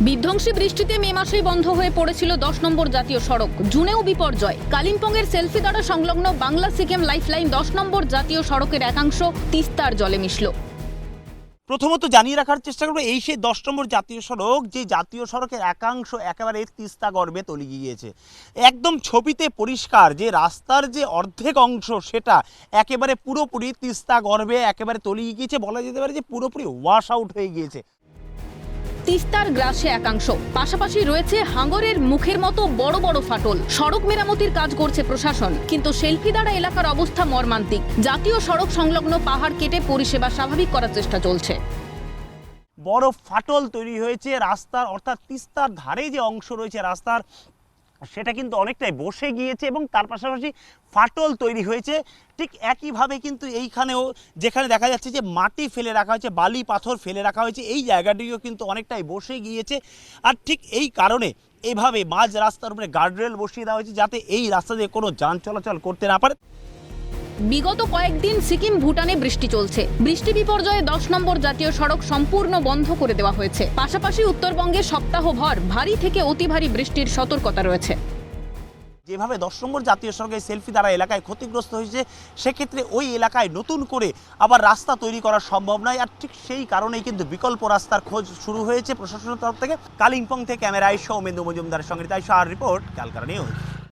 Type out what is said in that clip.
বিধ্বংসী বৃষ্টিতে মে মাসেই বন্ধ হয়ে পড়েছিল দশ নম্বর জাতীয় সড়ক। জুনেও বিপর্যয়। কালিম্পংয়ের সেলফি দ্বারা সংলগ্ন বাংলা সিকিম লাইফলাইন দশ নম্বর জাতীয় সড়কের একাংশ তিস্তার জলে মিশল। প্রথমত জানিয়ে রাখার চেষ্টা করব, এই সেই দশ নম্বর জাতীয় সড়ক, যে জাতীয় সড়কের একাংশ একেবারে তিস্তা গর্বে তলিয়ে গিয়েছে। একদম ছবিতে পরিষ্কার যে রাস্তার যে অর্ধেক অংশ, সেটা একেবারে পুরোপুরি তিস্তা গর্বে একেবারে তলিয়ে গিয়েছে। বলা যেতে পারে যে পুরোপুরি ওয়াশ আউট হয়ে গিয়েছে। তিস্তার গ্রাসে একাংশ। পাশাপাশি রয়েছে হাঙ্গরের মুখের মতো বড় বড় ফাটল। সড়ক মেরামতির কাজ করছে প্রশাসন, কিন্তু সেলফিদারা এলাকার অবস্থা মর্মান্তিক। জাতীয় সড়ক সংলগ্ন পাহাড় কেটে পরিষেবা স্বাভাবিক করার চেষ্টা চলছে। বড় ফাটল তৈরি হয়েছে রাস্তার, অর্থাৎ তিস্তার ধারে যে অংশ রয়েছে রাস্তার সেটা কিন্তু অনেকটাই বসে গিয়েছে এবং তার পাশাপাশি ফাটল তৈরি হয়েছে। ঠিক একইভাবে কিন্তু এইখানেও যেখানে দেখা যাচ্ছে যে মাটি ফেলে রাখা হয়েছে, বালি, পাথর ফেলে রাখা হয়েছে, এই জায়গাটিও কিন্তু অনেকটাই বসে গিয়েছে। আর ঠিক এই কারণে এভাবে মাঝ রাস্তার উপরে গার্ডরেল বসিয়ে দেওয়া হয়েছে যাতে এই রাস্তা দিয়ে কোনো যান চলাচল করতে না পারে। বিগত কয়েকদিন সিকিম ভুটানে বৃষ্টি চলছে। বৃষ্টি বিপর্যয়ে দশ নম্বর জাতীয় সড়ক সম্পূর্ণ বন্ধ করে দেওয়া হয়েছে। পাশাপাশি উত্তরবঙ্গে সপ্তাহভর ভারী থেকে অতি ভারী বৃষ্টির সতর্কতা রয়েছে। যেভাবে দশ নম্বর জাতীয় সড়কে সেলফি দ্বারা এলাকায় ক্ষতিগ্রস্ত হয়েছে, সেক্ষেত্রে ওই এলাকায় নতুন করে আবার রাস্তা তৈরি করা সম্ভব নয়। আর ঠিক সেই কারণেই কিন্তু বিকল্প রাস্তার খোঁজ শুরু হয়েছে প্রশাসনের তরফ থেকে। কালিম্পং থেকে ক্যামেরায় সৌমেন্দু মজুমদারের সঙ্গে তাই আর রিপোর্ট, ক্যালকাটা নিউজ।